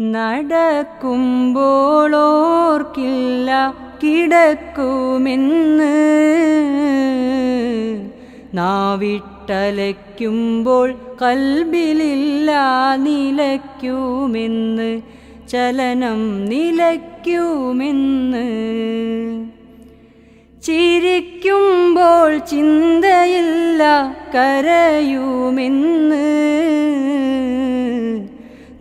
നടക്കുമ്പോളോർക്കില്ല കിടക്കുമെന്ന്. നാവിട്ടലയ്ക്കുമ്പോൾ കൽബിലില്ല നിലയ്ക്കുമെന്ന്. ചലനം നിലയ്ക്കുമെന്ന്. ചിരിക്കുമ്പോൾ ചിന്തയില്ല കരയുമെന്ന്.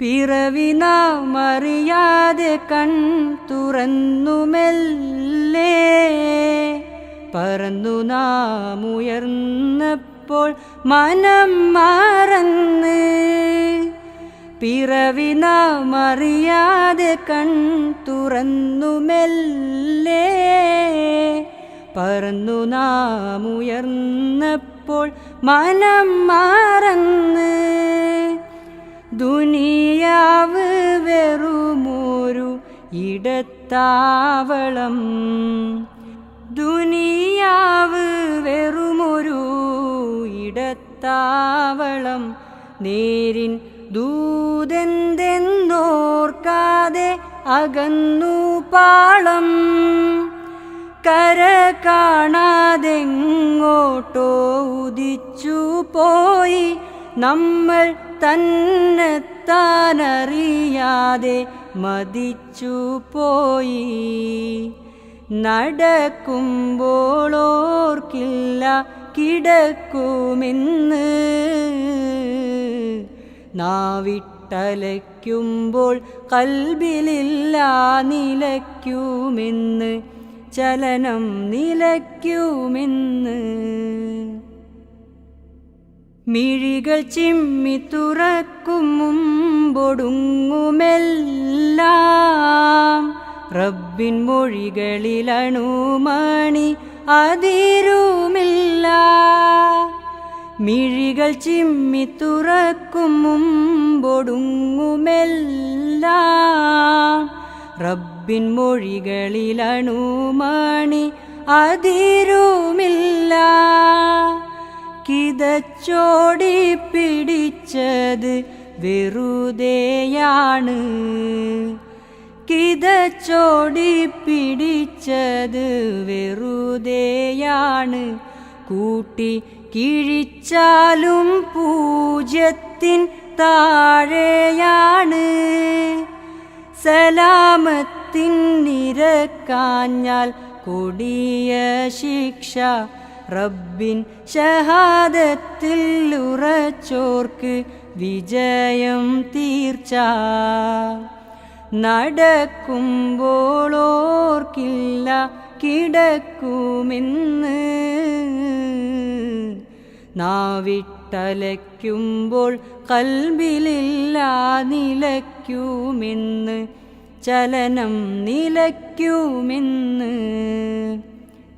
പിറവി നാം അറിയാതെ കൺ തുറന്നുമെല്ലേ പറന്നു നാം ഉയർന്നപ്പോൾ മനം മറന്ന്. പിറവി നാം അറിയാതെ കൺ തുറന്നുമെല്ലേ പറന്നു നാം ഉയർന്നപ്പോൾ മനം മറന്ന്. ദുനിയാവ് വെറുമൊരു ഇടത്താവളം. ദുനിയാവ് വെറുമൊരു ഇടത്താവളം. നേരിൻ ദൂതെന്തെന്നോർക്കാതെ അകന്നു പാളം. കര കാണാതെങ്ങോട്ടോ ഉദിച്ചു പോയി നമ്മൾ തന്നെത്താനറിയാതെ മതിച്ചു പോയി. നടക്കുമ്പോളോർക്കില്ല കിടക്കുമെന്ന്. നാവിട്ടലയ്ക്കുമ്പോൾ കൽബിലില്ല നിലയ്ക്കുമെന്ന്. ചലനം നിലയ്ക്കുമെന്ന്. മിഴികൾ ചിമ്മി തുറക്കും മുമ്പൊടുങ്ങുമെല്ലാം. റബ്ബിൻ മൊഴികളിലണുമണി അതിരുമില്ല. മിഴികൾ ചിമ്മി തുറക്കും മുമ്പൊടുങ്ങുമെല്ലാം. റബ്ബിൻ മൊഴികളിലണുമണി അതിരുമില്ല. കിതച്ചോടി പിടിച്ചത് വെറുതെയാണ്. കിതച്ചോടി പിടിച്ചത് വെറുതെയാണ്. കൂട്ടി കിഴിച്ചാലും പൂജ്യത്തിൻ താഴെയാണ്. സലാമത്തിൻ നിരക്കാഞ്ഞാൽ കൊടിയ ശിക്ഷ റബ്ബിൻ ഷഹാദത്തിൽ ഉറച്ചോർക്ക് വിജയം തീർച്ച. നടക്കുമ്പോളോർക്കില്ല കിടക്കുമെന്ന്. നാവിട്ടലയ്ക്കുമ്പോൾ കൽബിലില്ല നിലയ്ക്കുമെന്ന്. ചലനം നിലയ്ക്കുമെന്ന്.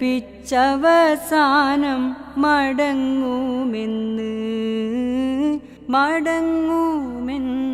കരയിപ്പിച്ചവസാനം മടങ്ങുമെന്ന് മടങ്ങുമെന്ന്